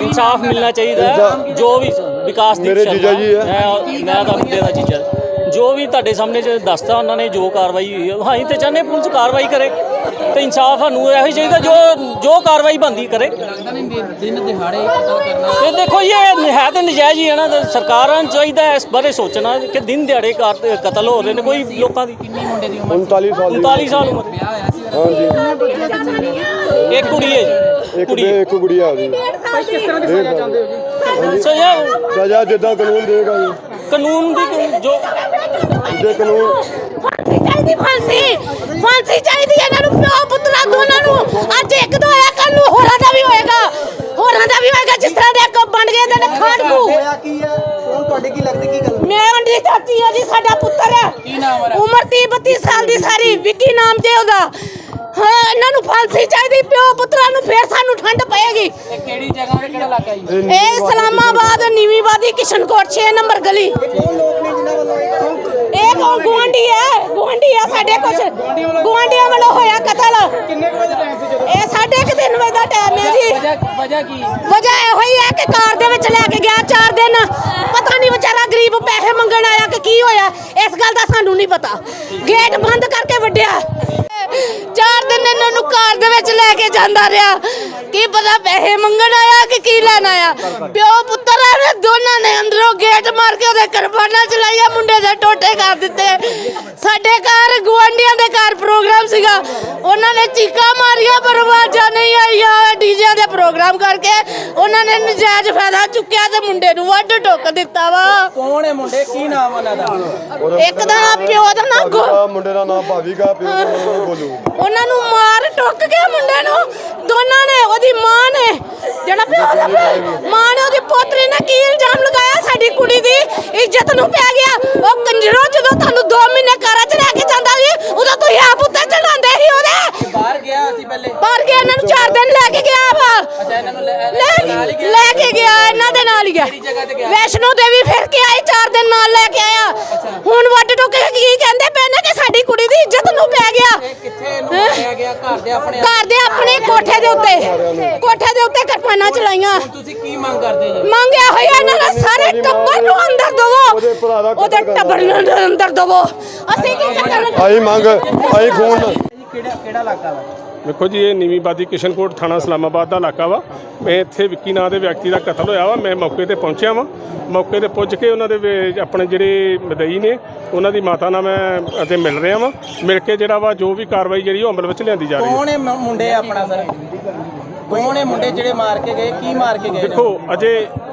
ਇਨਸਾਫ ਮਿਲਣਾ ਚਾਹੀਦਾ ਹੈ। ਜੋ ਵੀ ਵਿਕਾਸ ਦੀ ਮੇਰੇ ਜੀਜਾ ਜੀ ਹੈ। ਮੈਂ ਮੈਂ ਤਾਂ ਮੁੰਡੇ ਦਾ ਜੀਜਾ। ਜੋ ਵੀ ਤੁਹਾਡੇ ਸਾਹਮਣੇ ਜੇ ਦੱਸਤਾ ਉਹਨਾਂ ਨੇ ਜੋ ਕਾਰਵਾਈ ਹੋਈ ਹੈ ਹਾਂ ਅਸੀਂ ਤੇ ਚਾਹੁੰਦੇ ਹਾਂ ਪੁਲਿਸ ਕਾਰਵਾਈ ਕਰੇ ਤੇ ਇਨਸਾਫ ਸਾਨੂੰ ਇਹੋ ਹੀ ਚਾਹੀਦਾ ਜੋ ਜੋ ਕਾਰਵਾਈ ਬੰਦੀ ਕਰੇ। ਲੱਗਦਾ ਨਹੀਂ ਦਿਨ- ਦਿਨ ਦਿਹਾੜੇ ਕਤਲ ਕਰਨਾ। ਤੇ ਦੇਖੋ ਜੀ, ਇਹ ਹੈ ਤਾਂ ਨਜਾਇਜ਼ ਹੀ ਹੈ ਨਾ ਤੇ ਸਰਕਾਰਾਂ ਨੂੰ ਚਾਹੀਦਾ ਇਸ ਬਾਰੇ ਸੋਚਣਾ ਕਿ ਦਿਨ ਦਿਹਾੜੇ ਕਾਰ- ਕਤਲ ਹੋ ਰਹੇ ਨੇ ਕੋਈ ਲੋਕਾਂ ਦੀ। ਕਿੰਨੀ ਮੁੰਡੇ ਦੀ ਉਮਰ 39 ਸਾਲ ਦੀ 39 ਸਾਲ ਉਮਰ ਵਿਆਹ ਹੋਇਆ ਸੀ? ਹਾਂਜੀ। ਇੱਕ ਕੁੜੀ ਹੈ ਜੀ। ਇੱਕ ਕੁੜੀ। ਇੱਕ ਗੁੜੀਆ ਉਹਦੀ ਕਿਸ ਤਰ੍ਹਾਂ ਦੀ ਸਜ਼ਾ ਚਾਹੁੰਦੇ ਹੋ ਜੀ? ਸੋ ਇਹ ਸਜ਼ਾ ਜਿੱਦਾਂ ਕਾਨੂੰਨ ਦੇਗਾ ਜੀ ਕਾਨੂੰਨ ਦੀ ਜੋ ਜੇ ਕਾਨੂੰਨ ਫਾਂਸੀ ਚਾਹੀਦੀ ਫਾਂਸੀ। ਫਾਂਸੀ ਚਾਹੀਦੀ ਹੈ ਇਹਨਾਂ ਨੂੰ ਪਿਓ ਪੁੱਤਰਾ ਦੋਨਾਂ ਨੂੰ। ਅੱਜ ਇੱਕ ਦਾ ਹੋਇਆ ਕੱਲ ਨੂੰ ਹੋਰਾਂ ਦਾ ਵੀ ਹੋਏਗਾ। ਹੋਰਾਂ ਦਾ ਵੀ ਹੋਏਗਾ ਜਿਸ ਤਰ੍ਹਾਂ ਦੇ ਇੱਕ ਬਣ ਗਏ ਤੇ ਖਾੜਕੂ ਹੋਇਆ ਕੀ ਹੈ? ਹੁਣ ਤੁਹਾਡੇ ਕੀ ਲੱਗਦਾ ਕੀ ਗੱਲ? ਮੈਂ ਉਹਦੀ ਚਾਚੀ ਆ ਜੀ ਸਾਡਾ ਪੁੱਤਰ। ਹੈ ਕੀ ਨਾਮ ਹੈ ਉਮਰ 30 32 ਸਾਲ ਦੀ ਸਾਰੀ ਵਿੱਕੀ ਨਾਮ ਜੇ ਉਹਦਾ। ਹਾਂ ਇਹਨਾਂ ਨੂੰ ਫਾਂਸੀ ਚਾਹੀਦੀ ਪਿਓ ਪੁੱਤਰਾਂ ਨੂੰ ਫੇਰ ਸਾਨੂੰ ਠੰਡ ਪਏਗੀ। ਇਹ ਕਿਹੜੀ ਜਗ੍ਹਾ ਤੇ ਕਿਹੜਾ ਇਲਾਕਾ ਜੀ? ਇਹ ਇਸਲਾਮਾਬਾਦ ਨੀਵੀਂਵਾਦੀ ਕਿਸ਼ਨਕੋਟ 6 ਨੰਬਰ ਗਲੀ। ਕੌਣ ਲੋਕ ਨੇ ਜਿਨ੍ਹਾਂ ਵੱਲੋਂ ਇਹ ਕੰਮ ਇਹ ਕੋ ਗੁਆਂਢੀ ਹੈ ਗੁਆਂਢੀ ਹੈ ਸਾਡੇ ਕੁਛ। ਗੁਆਂਢੀਆਂ ਵੱਲੋਂ ਹੋਇਆ ਕਤਲ। ਕਿੰਨੇ ਕੁ ਵਜੇ ਟਾਈਮ ਸੀ ਜਦੋਂ? ਇਹ ਸਾਢੇ ਕੁ ਤਿੰਨ ਵਜੇ ਦਾ ਟਾਈਮ ਹੈ ਜੀ। ਵਜ੍ਹਾ ਵਜ੍ਹਾ ਕੀ? ਵਜ੍ਹਾ ਇਹੋ ਹੀ ਹੈ ਕਿ ਕਾਰ ਦੇ ਵਿੱਚ ਲੈ ਕੇ ਗਿਆ ਚਾਰ ਦਿਨ। ਪਤਾ ਨਹੀਂ ਵਿਚਾਰਾ ਗਰੀਬ ਪੈਸੇ ਮੰਗਣ ਆਇਆ ਕਿ ਕੀ ਹੋਇਆ। ਇਸ ਗੱਲ ਦਾ ਸਾਨੂੰ ਨਹੀਂ ਪਤਾ। ਗੇਟ ਬੰਦ ਕਰਕੇ ਵੱਡਿਆ ਇਹਨਾਂ ਦੇ ਵਿੱਚ ਲੈ ਕੇ ਜਾਂਦਾ ਰਿਹਾ। ਕੀ ਪਤਾ ਪੈਸੇ ਮੰਗਣ ਆਇਆ ਕਿ ਕੀ ਲੈਣ ਆਇਆ। ਪਿਓ ਪੁੱਤਰ ਨੇ, ਦੋਨਾਂ ਨੇ ਅੰਦਰੋਂ ਗੇਟ ਮਾਰ ਕੇ ਉਹਦੇ ਕਰਬਾਨਾ ਚਲਾਈਆ ਮੁੰਡੇ ਦੇ ਟੋਟੇ ਕਰ ਦਿੱਤੇ। ਸਾਡੇ ਘਰ ਗੁਆਂਢੀਆਂ ਦੇ ਘਰ ਪ੍ਰੋਗਰਾਮ ਸੀਗਾ। ਉਹਨਾਂ ਨੇ ਚੀਕਾਂ ਮਾਰੀਆਂ, ਪਰ ਆਵਾਜ਼ਾਂ ਨਹੀਂ ਆਈਆਂ, ਡੀਜੇ ਪ੍ਰੋਗਰਾਮ ਕਰਕੇ ਉਹਨਾਂ ਨੇ ਨਜਾਇਜ਼ ਫਾਇਦਾ ਚੁੱਕਿਆ ਤੇ ਮੁੰਡੇ ਨੂੰ ਵੱਢ ਟੁੱਕ ਦਿੱਤਾ ਵਾ। ਕੌਣ ਹੈ ਮੁੰਡੇ? ਕੀ ਨਾਮ ਉਹਨਾਂ ਦਾ? ਇੱਕ ਦਾ ਨਾਂ ਪਿਓ ਦਾ ਨਾਂ ਗੋ ਮੁੰਡੇ ਦਾ ਨਾਮ ਭਾਵੀਗਾ ਪਿਓ ਦਾ ਨਾਮ ਗੋਲੂ ਉਹਨਾਂ ਨੂੰ ਮਾਰ ਟੁੱਕ ਕੇ ਮੁੰਡੇ ਨੂੰ। ਦੋਨਾਂ ਨੇ ਉਹਦੀ ਮਾਂ ਨੇ ਜਿਹੜਾ ਪਿਓ ਦਾ ਪਿਓ- ਮਾਂ ਨੇ ਉਹਦੀ ਪੋਤਰੀ ਨੇ ਕੀ ਇਲਜ਼ਾਮ ਲਗਾਇਆ? ਸਾਡੀ ਕੁੜੀ ਦੀ ਇੱਜ਼ਤ ਨੂੰ ਪੈ ਗਿਆ। ਉਹ ਕੰਜਰੋ ਜਦੋਂ ਤੁਹਾਨੂੰ 2 ਮਹੀਨੇ ਘਰਾਂ 'ਚ ਲੈ ਕੇ ਜਾਂਦਾ ਸੀ ਉਦੋਂ ਤੁਸੀਂ ਆਪ ਉੱਤੇ ਚੜਾਉਂਦੇ ਸੀ ਉਹਦੇ ਬਾਹਰ ਗਿਆ ਸੀ ਪਹਿਲੇ ਬਾਹਰ ਗਿਆ ਇਹਨਾਂ ਨੂੰ 4 ਦਿਨ ਲੈ ਕੇ ਗਿਆ ਵਾ ਅੱਛਾ ਇਹਨਾਂ ਨੂੰ ਲੈ ਲੈ ਨਾਲ ਹੀ ਗਿਆ ਲੈ ਕੇ ਗਿਆ ਇਹਨਾਂ ਦੇ ਨਾਲ ਹੀ ਗਿਆ ਕਿਹੜੀ ਜਗ੍ਹਾ ਤੇ ਵੈਸ਼ਨੋ ਦੇਵੀ ਫਿਰ ਕੇ ਆਈ 4 ਦਿਨ ਨਾਲ ਲੈ ਕੇ ਆਇਆ। ਹੁਣ ਵੱਡ ਟੁੱਕ ਕੇ ਕੀ ਕਹਿੰਦੇ ਪਏ ਨੇ ਕਿ ਸਾਡੀ ਕੁੜੀ ਦੀ ਇੱਜ਼ਤ ਨੂੰ ਪੈ ਗਿਆ। ਕਿੱਥੇ ਘਰ ਦੇ ਆਪਣੇ ਘਰ ਦੇ ਆਪਣੇ ਕੋਠੇ ਦੇ ਉੱਤੇ। ਕੋਠੇ ਦੇ ਉੱਤੇ ਕਿਰਪਾਨਾਂ ਚਲਾਈਆਂ। ਤੁਸੀਂ ਕੀ ਮੰਗ ਕਰਦੇ ਜੀ? ਮੰਗਿਆ ਹੋਇਆ ਇਹਨਾਂ ਦਾ ਸਾਰੇ ਟੱਬਰ ਨੂੰ ਅੰਦਰ ਦਵੋ। ਉਹਦੇ ਦਾ ਟੱਬਰ ਨੂੰ ਅੰਦਰ ਦਵੋ। ਅਸੀਂ ਕੀ ਕਰਨਾ? ਆਈ ਮੰਗ ਆਈ ਖੂਨ। ਕਿਹੜਾ ਕਿਹੜਾ ਇਲਾਕਾ ਵਾ? ਵੇਖੋ ਜੀ ਇਹ ਨੀਵੀਂਬਾਦੀ ਕਿਸ਼ਨਕੋਟ ਥਾਣਾ ਇਸਲਾਮਾਬਾਦ ਦਾ ਇਲਾਕਾ ਵਾ। ਮੈਂ ਇੱਥੇ ਵਿੱਕੀ ਨਾਂ ਦੇ ਵਿਅਕਤੀ ਦਾ ਕਤਲ ਹੋਇਆ ਵਾ। ਮੈਂ ਮੌਕੇ ਤੇ ਪਹੁੰਚਿਆ ਵਾਂ। ਮੌਕੇ ਤੇ ਪੁੱਜ ਕੇ ਉਹਨਾਂ ਦੇ ਵੇ- ਆਪਣੇ ਜਿਹੜੇ ਮਦਈ ਨੇ ਉਹਨਾਂ ਦੀ ਮਾਤਾ ਨਾਲ ਮੈਂ ਅਤੇ ਮਿਲ ਰਿਹਾ ਵਾਂ। ਮਿਲ ਕੇ ਜਿਹੜਾ ਵਾ ਜੋ ਵੀ ਕਾਰਵਾਈ ਜਿਹੜੀ ਉਹ ਅਮਲ ਵਿੱਚ ਲਿਆਂਦੀ ਜਾ ਰਹੀ ਹੈ। ਕੌਣ ਮ- ਮੁੰਡੇ ਆਪਣਾ ਸਰ? ਕੌਣ ਮੁੰਡੇ ਜਿਹੜੇ ਮਾਰ ਕੇ ਗਏ? ਕੀ ਮਾਰ ਕੇ ਗਏ? ਨੇ? ਦੇਖੋ ਅਜੇ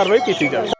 ਕਾਰਵਾਈ ਕੀਤੀ ਜਾਵੇ